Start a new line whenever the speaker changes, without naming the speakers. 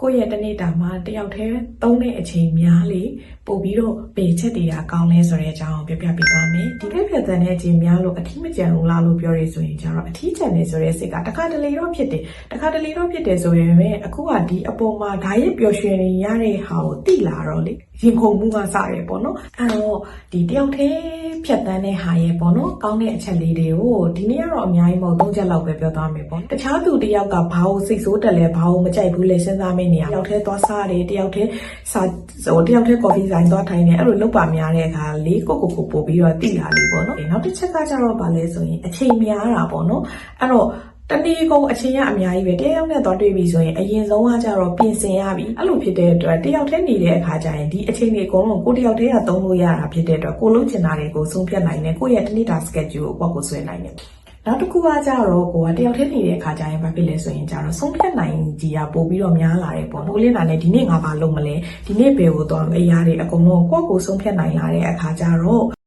ကိုယ့်ရဲ့တနေ့တာမှာတယောက်တည်းသုံးတဲ့အချိန်များလေပို့ပြီးတော့ပေချက်တွေကကောင်းလဲဆိုတဲ့အကြောင်းကိုပြောပြပေးသွားမယ်ဒီဖက်ဖက်တန်တဲ့အချိန်များလို့အထီးမကြံဘူးလားလို့ပြောရဆိုရင်ကျတော့အထီးကြံနေဆိုတဲ့စိတ်ကတစ်ခါတလေတော့ဖြစ်တယ်တစ်ခါတလေတော့ဖြစ်တယ်ဆိုရင်ပဲအခုကဒီအပေါ်မှာဓာရက်ပျော်ရွှင်နေရတဲ့ဟာကိုတိလာတော့လေရင်ခုန်မှုကစရဲပေါ့နော်အဲ့တော့ဒီတယောက်တည်းဖြတ်တန်းတဲ့ဟာရဲ့ပေါ့နော်ကောင်းတဲ့အချက်လေးတွေကိုဒီနေ့ကတော့အများကြီးမဟုတ်သုံးချက်လောက်ပဲပြောသွားမယ်ပေါ့တခြားသူတယောက်ကဘာလို့စိတ်ဆိုးတက်လဲဘာလို့မကြိုက်ဘူးလဲစဉ်းစားမနေရတယောက်တည်းသွားစားတယ်တယောက်တည်းစားဟိုတယောက်တည်းကော်ဖီဆိုင်သွားထိုင်တယ်အဲ့လိုလုပ်ပါများတဲ့အခါလေးကိုကိုကိုပို့ပြီးတော့တိလာလေးပေါ့နော်နောက်တစ်ချက်ကကျတော့ဗာလဲဆိုရင်အချိန်များတာပေါ့နော်အဲ့တော့တနေ့ကုန်အချိန်ကအများကြီးပဲတရားရောက်နဲ့တော့တွေ့ပြီဆိုရင်အရင်ဆုံးကကြတော့ပြင်ဆင်ရပြီအဲ့လိုဖြစ်တဲ့အတွက်တယောက်တည်းနေတဲ့အခါကျရင်ဒီအချိန်တွေအကုန်လုံးကိုတယောက်တည်းကသုံးလို့ရတာဖြစ်တဲ့အတွက်ကိုလုံးချင်တာတွေကိုဆုံးဖြတ်နိုင်တယ်ကိုယ့်ရဲ့တနေ့တာ schedule ကိုပေါ့ကိုဆွဲနိုင်တယ် နောက်တစ်ခုကကြတော့ကိုကတယောက်တည်းနေတဲ့အခါကျရင်ဘာဖြစ်လဲဆိုရင်ကြတော့ဆုံးဖြတ်နိုင်ကြီးကပို့ပြီးတော့များလာတယ်ပေါ့။ဘိုးလေးနာနဲ့ဒီနေ့ငါဘာလုပ်မလဲဒီနေ့ဘယ်ကိုသွားမလဲအရာတွေအကုန်လုံးကိုယ့်ကိုယ်ဆုံးဖြတ်နိုင်လာတဲ့အခါကျတော့